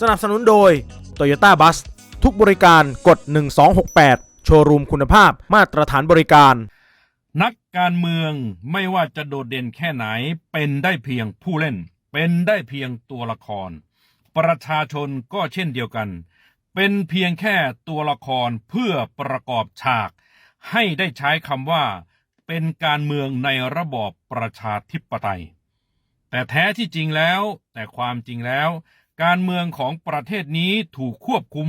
สนับสนุนโดย Toyota Bus ทุกบริการกด 1268 โชว์รูมคุณภาพมาตรฐานบริการ นักการเมืองไม่ว่าจะโดดเด่นแค่ไหน เป็นได้เพียงผู้เล่น เป็นได้เพียงตัวละคร ประชาชนก็เช่นเดียวกัน เป็นเพียงแค่ตัวละครเพื่อประกอบฉาก ให้ได้ใช้คำว่า เป็นการเมืองในระบอบประชาธิปไตย แต่แท้ที่จริงแล้ว แต่ความจริงแล้ว การเมืองของประเทศนี้ถูกควบคุม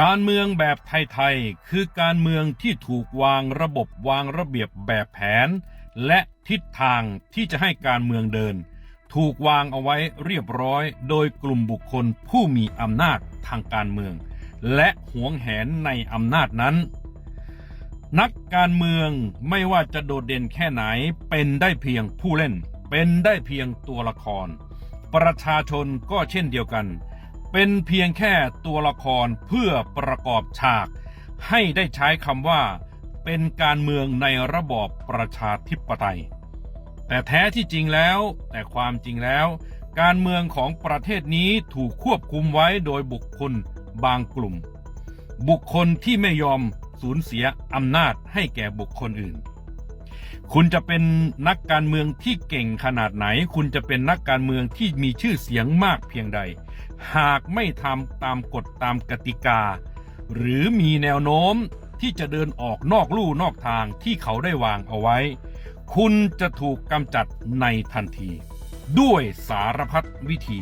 การเมืองแบบไทยๆ คือการเมืองที่ถูกวางระบบวางระเบียบแบบแผน และทิศทางที่จะให้การเมืองเดิน ถูกวางเอาไว้เรียบร้อย โดยกลุ่มบุคคลผู้มีอำนาจทางการเมือง และหวงแหนในอำนาจนั้น นักการเมืองไม่ว่าจะโดดเด่นแค่ไหนเป็นได้เพียงผู้เล่น เป็นได้เพียงตัวละคร ประชาชนก็เช่นเดียวกัน เป็นเพียงแค่ตัวละครเพื่อประกอบฉาก ให้ได้ใช้คำว่า เป็นการเมืองในระบอบประชาธิปไตย แต่แท้ที่จริงแล้ว แต่ความจริงแล้ว การเมืองของประเทศนี้ถูกควบคุมไว้โดยบุคคล บางกลุ่ม บุคคลที่ไม่ยอมสูญเสียอำนาจให้แก่บุคคลอื่น คุณจะเป็นนักการเมืองที่เก่งขนาดไหน คุณจะเป็นนักการเมืองที่มีชื่อเสียงมากเพียงใด หากไม่ทำตามกฎตามกติกา หรือมีแนวโน้มที่จะเดินออกนอกลู่นอกทางที่เขาได้วางเอาไว้ คุณจะถูกกำจัดในทันที ด้วยสารพัดวิธี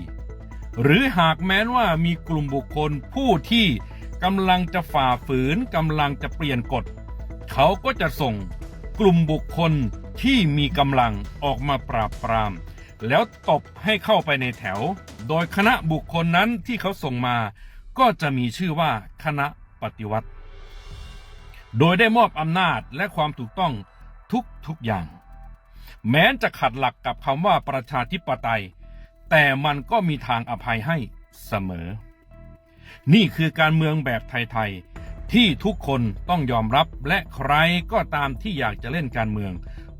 หรือหากแม้นว่ามีกลุ่มบุคคลผู้ที่กำลังจะฝ่าฝืนกำลังจะเปลี่ยนกฎ เขาก็จะส่งกลุ่มบุคคลที่มีกำลังออกมาปราบปราม แล้วตบให้เข้าไปในแถว โดยคณะบุคคลนั้นที่เขาส่งมา ก็จะมีชื่อว่าคณะปฏิวัติ โดยได้มอบอำนาจและความถูกต้องทุกทุกอย่าง แม้จะขัดหลักกับคำว่าประชาธิปไตย แต่มันก็มีทางอภัยให้เสมอ นี่คือการเมืองแบบไทยๆ ที่ทุกคนต้องยอมรับและใครก็ตามที่อยากจะเล่นการเมือง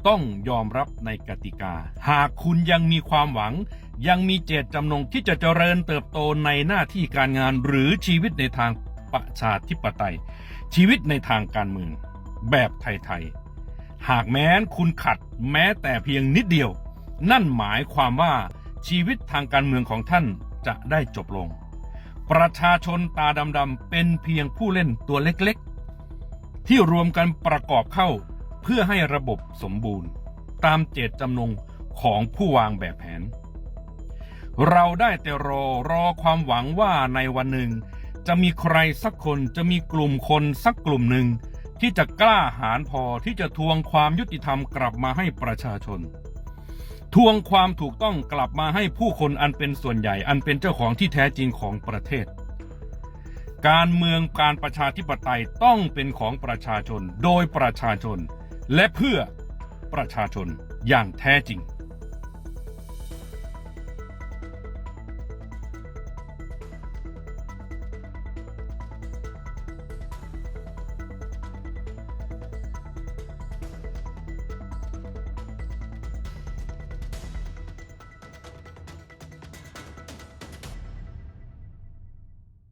ต้องยอมรับในกติกา หากคุณยังมีความหวัง ยังมีเจตจำนงที่จะเจริญเติบโตในหน้าที่การงานหรือชีวิตในทางประชาธิปไตย ชีวิตในทางการเมือง แบบไทยๆ หากแม้นคุณขัดแม้แต่เพียงนิดเดียว นั่นหมายความว่า ชีวิตทางการเมืองของท่านจะได้จบลง ประชาชนตาดำๆเป็นเพียงผู้เล่นตัวเล็กๆ ที่รวมกันประกอบเข้าเพื่อให้ระบบสมบูรณ์ ตามเจตจำนงของผู้วางแบบแผน เราได้แต่รอรอความหวังว่าในวันหนึ่ง จะมีใครสักคนจะมีกลุ่มคนสักกลุ่มหนึ่งที่จะกล้าหาญพอที่จะทวงความยุติธรรมกลับมาให้ประชาชน ทวงความถูกต้องกลับมาให้ผู้คนอันเป็นส่วนใหญ่อันเป็นเจ้าของที่แท้จริงของประเทศ การเมืองการประชาธิปไตยต้องเป็นของประชาชนโดยประชาชน และเพื่อประชาชนอย่างแท้จริง